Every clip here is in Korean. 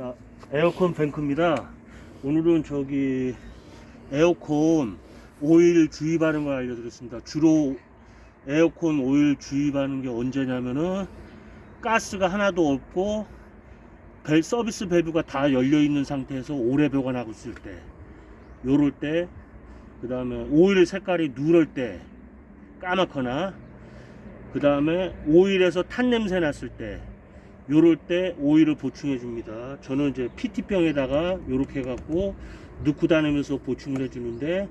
자, 에어컨 뱅크입니다. 오늘은 저기 에어컨 오일 주입하는 걸 알려드렸습니다. 주로 에어컨 오일 주입하는 게 언제냐면은 가스가 하나도 없고 벨 서비스 밸브가 다 열려 있는 상태에서 오래 보관하고 있을 때, 요럴 때, 그 다음에 오일 색깔이 누럴 때, 까맣거나, 그 다음에 오일에서 탄 냄새 났을 때, 요럴 때 오일을 보충해 줍니다. 저는 이제 PT병에다가 요렇게 해갖고 넣고 다니면서 보충을 해주는데,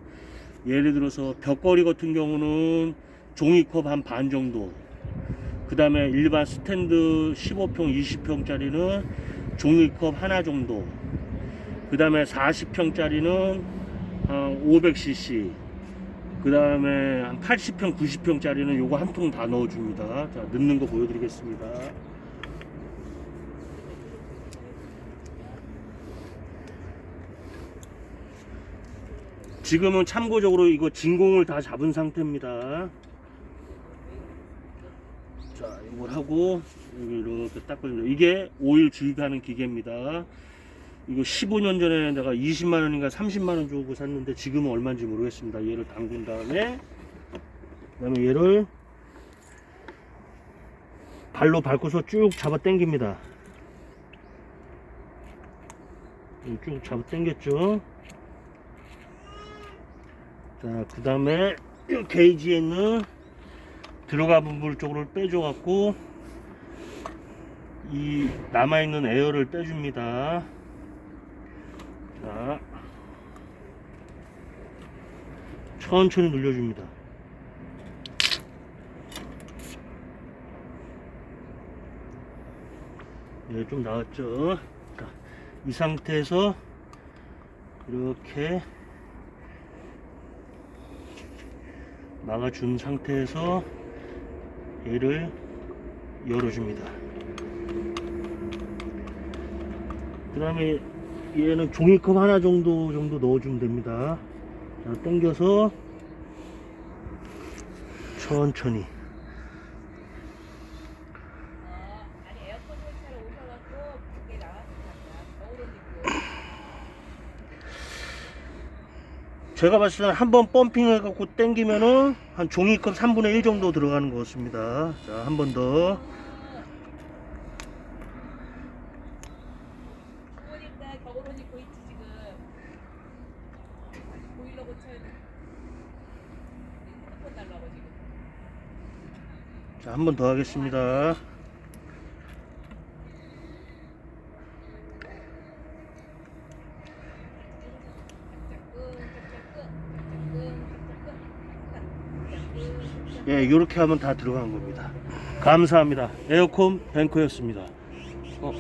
예를 들어서 벽걸이 같은 경우는 종이컵 한 반 정도, 그 다음에 일반 스탠드 15평, 20평짜리는 종이컵 하나 정도, 그 다음에 40평짜리는 한 500cc, 그 다음에 한 80평, 90평짜리는 요거 한 통 다 넣어줍니다. 자, 넣는 거 보여드리겠습니다. 지금은 참고적으로 이거 진공을 다 잡은 상태입니다. 자, 이걸 하고 이렇게 딱 걸려. 이게 오일 주입하는 기계입니다. 이거 15년 전에 내가 20만 원인가 30만 원 주고 샀는데 지금은 얼마인지 모르겠습니다. 얘를 담근 다음에 그다음에 얘를 발로 밟고서 쭉 잡아 당깁니다. 쭉 잡아 당겼죠. 자, 그 다음에 이 게이지에 있는 들어가 부분 쪽으로 빼줘 갖고 이 남아있는 에어를 빼줍니다. 자, 천천히 눌려줍니다. 네, 좀 나왔죠. 자, 이 상태에서 이렇게 막아준 상태에서 얘를 열어줍니다. 그 다음에 얘는 종이컵 하나 정도 정도 넣어주면 됩니다. 자, 당겨서 천천히. 아니 에어컨 설치하러 오셔갖고 밖에 나와서 잠깐 겨울옷 입고 제가 봤을 때는 한 번 펌핑 해갖고 당기면은 한 종이컵 3분의 1 정도 들어가는 것 같습니다. 자, 한 번 더. 자, 한 번 더 하겠습니다. 예, 이렇게 하면 다 들어간 겁니다. 감사합니다. 에어컨 뱅크였습니다. 어,